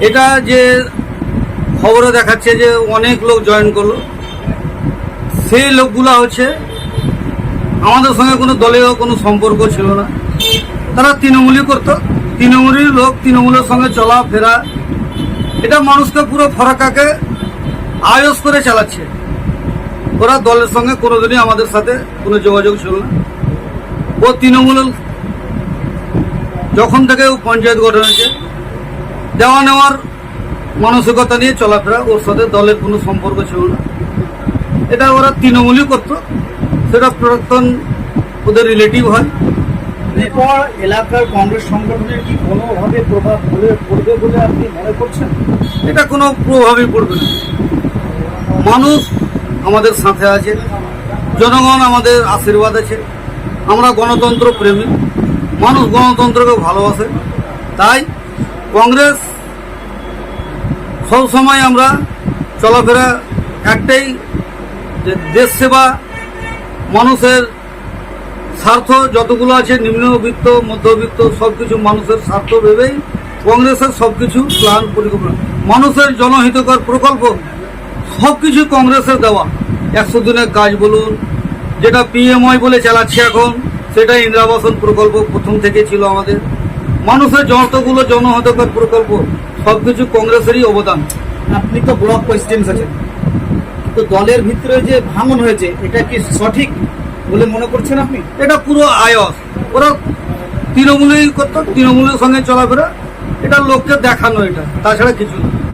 এটা যে খবরে দেখাচ্ছে যে অনেক লোক জয়েন করল। সেই লোকগুলা হচ্ছে, আমাদের সঙ্গে কোনো দলীয় কোনো সম্পর্ক ছিল না। তারা তৃণমূলই করতো। তৃণমূলের লোক, তৃণমূলের সঙ্গে চলাফেরা। এটা মানুষকে পুরো ফরাকাকে আয়স করে চালাচ্ছে। ওরা দলের সঙ্গে কোনোদিনই আমাদের সাথে কোনো যোগাযোগ ছিল না। ও তৃণমূল, যখন থেকে পঞ্চায়েত গঠন হয়েছে দেওয়া নেওয়ার মানসিকতা নিয়ে চলাফেরা ওর সাথে দলের কোনো সম্পর্ক ছিল না। এটা ওরা তৃণমূলই করত। সেটা প্রাক্তন ওদের রিলেটিভ হয়। এরপর এলাকার কংগ্রেস সংগঠনের কি কোনোভাবে প্রভাব পড়ে পড়বে বলে আপনি মনে করছেন? এটা কোনো প্রভাবই পড়বে না। মানুষ আমাদের সাথে আছে। জনগণ আমাদের আশীর্বাদ আছে। আমরা গণতন্ত্র প্রেমী। মানুষ গণতন্ত্রকে ভালোবাসে। তাই কংগ্রেস সবসময় আমরা চলাফেরা একটাই যে দেশ সেবা মানুষের স্বার্থ যতগুলো আছে, নিম্নবিত্ত, মধ্যবিত্ত সব কিছু মানুষের স্বার্থ ভেবেই কংগ্রেসের সব কিছু প্ল্যান পরিকল্পনা। মানুষের জনহিতকর প্রকল্প সব কিছু কংগ্রেসের দেওয়া। একশো দিনের কাজ বলুন, যেটা পিএমআই বলে চালাচ্ছে এখন সেটা ইন্দিরাবাসন প্রকল্প প্রথম থেকে ছিল আমাদের। মানুষের যতগুলো জনহিতকর প্রকল্প সবকিছু কংগ্রেসেরই অবদান। আপনি তো ব্লক প্রেসিডেন্ট আছেন। তো দলের ভিতরে যে ভাঙন হয়েছে এটা কি সঠিক বলে মনে করছেন আপনি? এটা পুরো আয়স। ওরা তৃণমূলেই করতো তৃণমূলের সঙ্গে চলাফেরা। এটা লোককে দেখানো এটা তাছাড়া কিছু না।